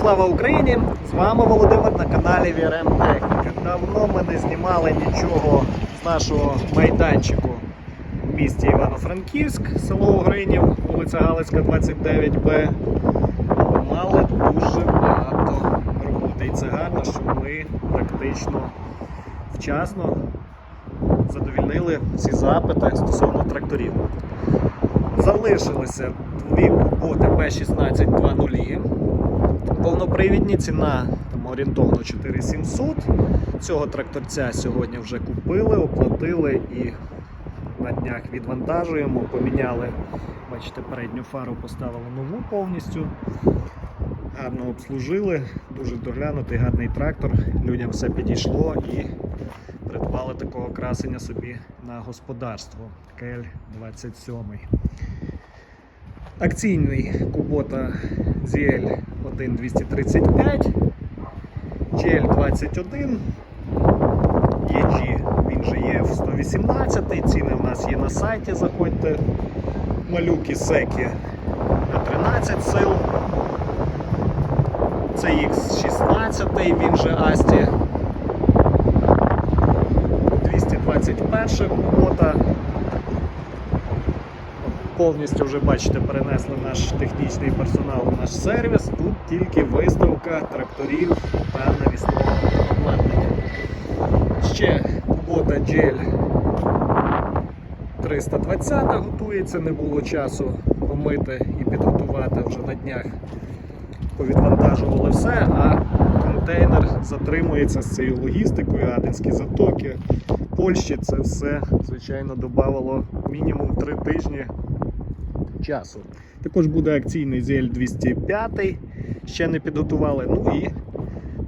Слава Україні! З вами Володимир на каналі VRM Техніка. Давно ми не знімали нічого з нашого майданчику в місті Івано-Франківськ, село Угринів, вулиця Галицька, 29Б. Мали дуже багато роботи. І це гарно, що ми практично вчасно задовільнили всі запити стосовно тракторів. Залишилися дві куботи P1620. Повнопривідні ціна там, орієнтовно 4700. Цього тракторця сьогодні вже купили, оплатили і на днях відвантажуємо. Поміняли, бачите, передню фару поставили нову повністю. Гарно обслужили, дуже доглянутий, гарний трактор. Людям все підійшло і придбали такого красення собі на господарство. КЛ-27. Акційний Кубота ZL 1235, GL21, EG, він же є в 118, ціни в нас є на сайті, заходьте. Малюки секи на 13 сил. CX16, він же Асті 221 Кубота. Повністю вже бачите, перенесли наш технічний персонал в наш сервіс. Тут тільки виставка тракторів та навісного обладнання. Ще Кубота Джель 320 готується, не було часу помити і підготувати вже на днях. Повідвантажували все, а контейнер затримується з цією логістикою, Аденські затоки, Польщі. Це все, звичайно, додавало мінімум 3 тижні часу. Також буде акційний ZL 205, ще не підготували. Ну і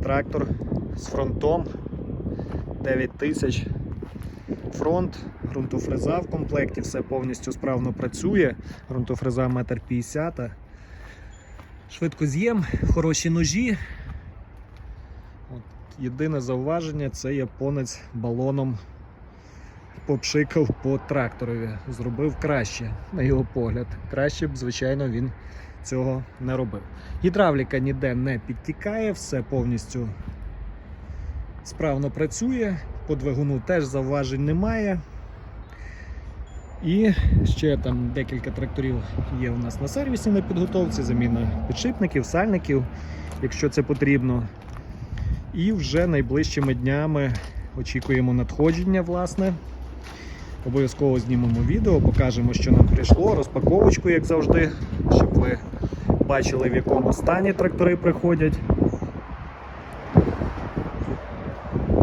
трактор з фронтом 9000 фронт, ґрунтофреза в комплекті, все повністю справно працює. Ґрунтофреза 1,50 м. Швидкоз'єм, хороші ножі. От, єдине зауваження це японець балоном попшикав по тракторові. Зробив краще, на його погляд. Краще б, звичайно, він цього не робив. Гідравліка ніде не підтікає, все повністю справно працює. По двигуну теж зауважень немає. І ще там декілька тракторів є у нас на сервісі на підготовці, заміна підшипників, сальників, якщо це потрібно. І вже найближчими днями очікуємо надходження, власне. Обов'язково знімемо відео, покажемо, що нам прийшло, розпаковочку, як завжди, щоб ви бачили, в якому стані трактори приходять.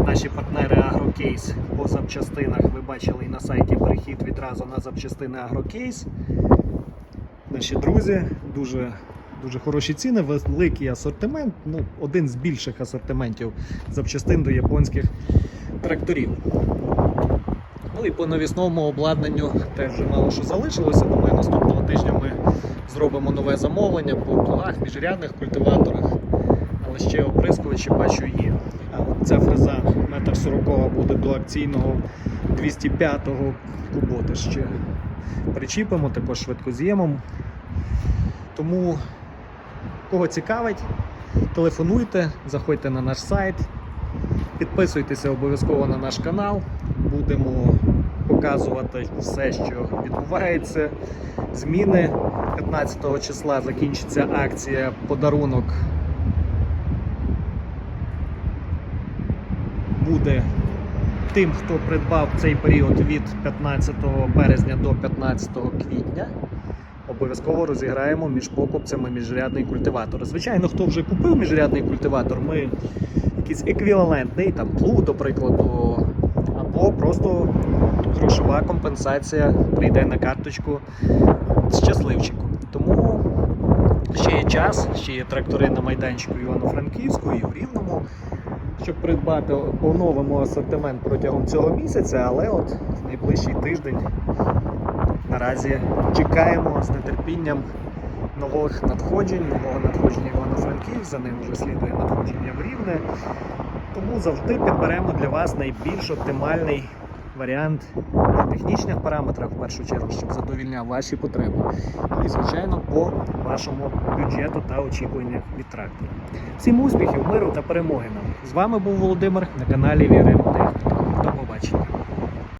Наші партнери Агрокейс по запчастинах. Ви бачили і на сайті перехід відразу на запчастини Агрокейс. Наші друзі, дуже, дуже хороші ціни, великий асортимент, ну, один з більших асортиментів запчастин до японських тракторів. Ну і по навісному обладнанню теж вже мало що залишилося. Думаю, наступного тижня ми зробимо нове замовлення по плугах, міжрядних культиваторах. Але ще оприскувачі бачу є. Ця фреза 1,40 м буде до акційного 205-го кубота ще причіпимо, також швидкоз'ємом. Тому кого цікавить, телефонуйте, заходьте на наш сайт, підписуйтеся обов'язково на наш канал. Будемо показувати все, що відбувається. Зміни 15 числа закінчиться акція подарунок. Буде тим, хто придбав цей період від 15 березня до 15 квітня. Обов'язково розіграємо між покупцями міжрядний культиватор. Звичайно, хто вже купив міжрядний культиватор, ми якийсь еквівалентний, там плуг, до прикладу, або просто грошова компенсація прийде на карточку щасливчику. Тому ще є час, ще є трактори на майданчику Івано-Франківську і в Рівному, щоб придбати оновимо асортимент протягом цього місяця, але от найближчий тиждень наразі чекаємо з нетерпінням нових надходжень, нового надходження Івано-Франківськ, за ним вже слідує надходження в Рівне. Тому завжди підберемо для вас найбільш оптимальний варіант по технічних параметрах, в першу чергу, щоб задовільняв ваші потреби. І, звичайно, по вашому бюджету та очікуваннях від трактора. Всім успіхів, миру та перемоги нам! З вами був Володимир на каналі Віримо Техніка. До побачення.